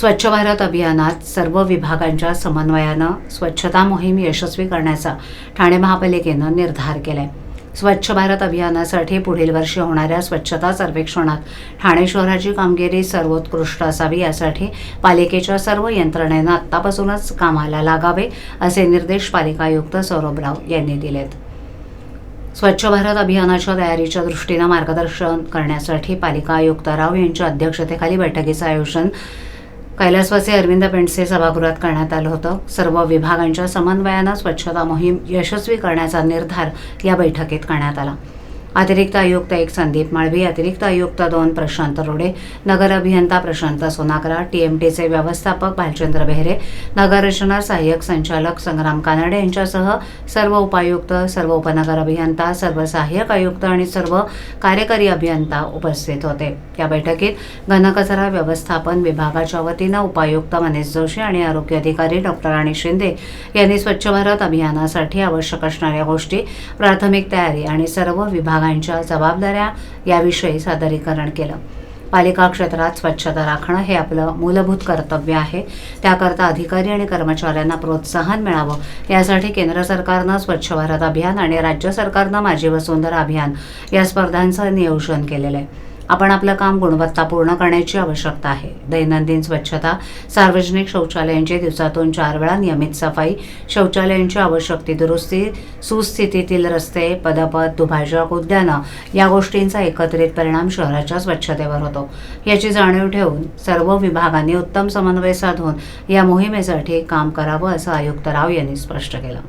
स्वच्छ भारत अभियानात सर्व विभागांच्या समन्वयानं स्वच्छता मोहीम यशस्वी करण्याचा ठाणे महापालिकेनं निर्धार केलाय. स्वच्छ भारत अभियानासाठी पुढील वर्षी होणाऱ्या स्वच्छता सर्वेक्षणात ठाणे शहराची कामगिरी सर्वोत्कृष्ट असावी यासाठी पालिकेच्या सर्व यंत्रणेनं आत्तापासूनच कामाला लागावे असे निर्देश पालिका आयुक्त सौरभ राव यांनी दिलेत. स्वच्छ भारत अभियानाच्या तयारीच्या दृष्टीनं मार्गदर्शन करण्यासाठी पालिका आयुक्त राव यांच्या अध्यक्षतेखाली बैठकीचं आयोजन कैलासवासी अरविंद पेंडसे सभागृहात करण्यात आलं होतं. सर्व विभागांच्या समन्वयानं स्वच्छता मोहीम यशस्वी करण्याचा निर्धार या बैठकीत करण्यात आला. अतिरिक्त आयुक्त एक संदीप माळवी अतिरिक्त आयुक्त दोन प्रशांत रोडे नगर अभियंता प्रशांत सोनाकरा टीएमटीचे व्यवस्थापक भालचंद्र बेहरे नगररचना सहाय्यक संचालक संग्राम कानडे यांच्यासह सर्व उपायुक्त सर्व उपनगर अभियंता सर्व सहाय्यक आयुक्त आणि सर्व कार्यकारी अभियंता उपस्थित होते. या बैठकीत घनकचरा व्यवस्थापन विभागाच्या वतीनं उपायुक्त मनीष जोशी आणि आरोग्य अधिकारी डॉक्टर राणी शिंदे यांनी स्वच्छ भारत अभियानासाठी आवश्यक असणाऱ्या गोष्टी प्राथमिक तयारी आणि सर्व विभाग विभागांच्या जबाबदाऱ्या याविषयी सादरीकरण केलं. पालिका क्षेत्रात स्वच्छता राखणं हे आपलं मूलभूत कर्तव्य आहे. त्याकरता अधिकारी आणि कर्मचाऱ्यांना प्रोत्साहन मिळावं. यासाठी केंद्र सरकारनं स्वच्छ भारत अभियान आणि राज्य सरकारनं माझी वसुंधरा अभियान या स्पर्धांचं नियोजन केलेलं आहे. आपण आपलं काम गुणवत्तापूर्ण करण्याची आवश्यकता आहे. दैनंदिन स्वच्छता सार्वजनिक शौचालयांची दिवसातून चार वेळा नियमित सफाई शौचालयांची आवश्यक ती दुरुस्ती सुस्थितीतील रस्ते पदपथ दुभाजक उद्यानं या गोष्टींचा एकत्रित परिणाम शहराच्या स्वच्छतेवर होतो. याची जाणीव ठेवून सर्व विभागांनी उत्तम समन्वय साधून या मोहिमेसाठी काम करावं असं आयुक्त राव यांनी स्पष्ट केलं.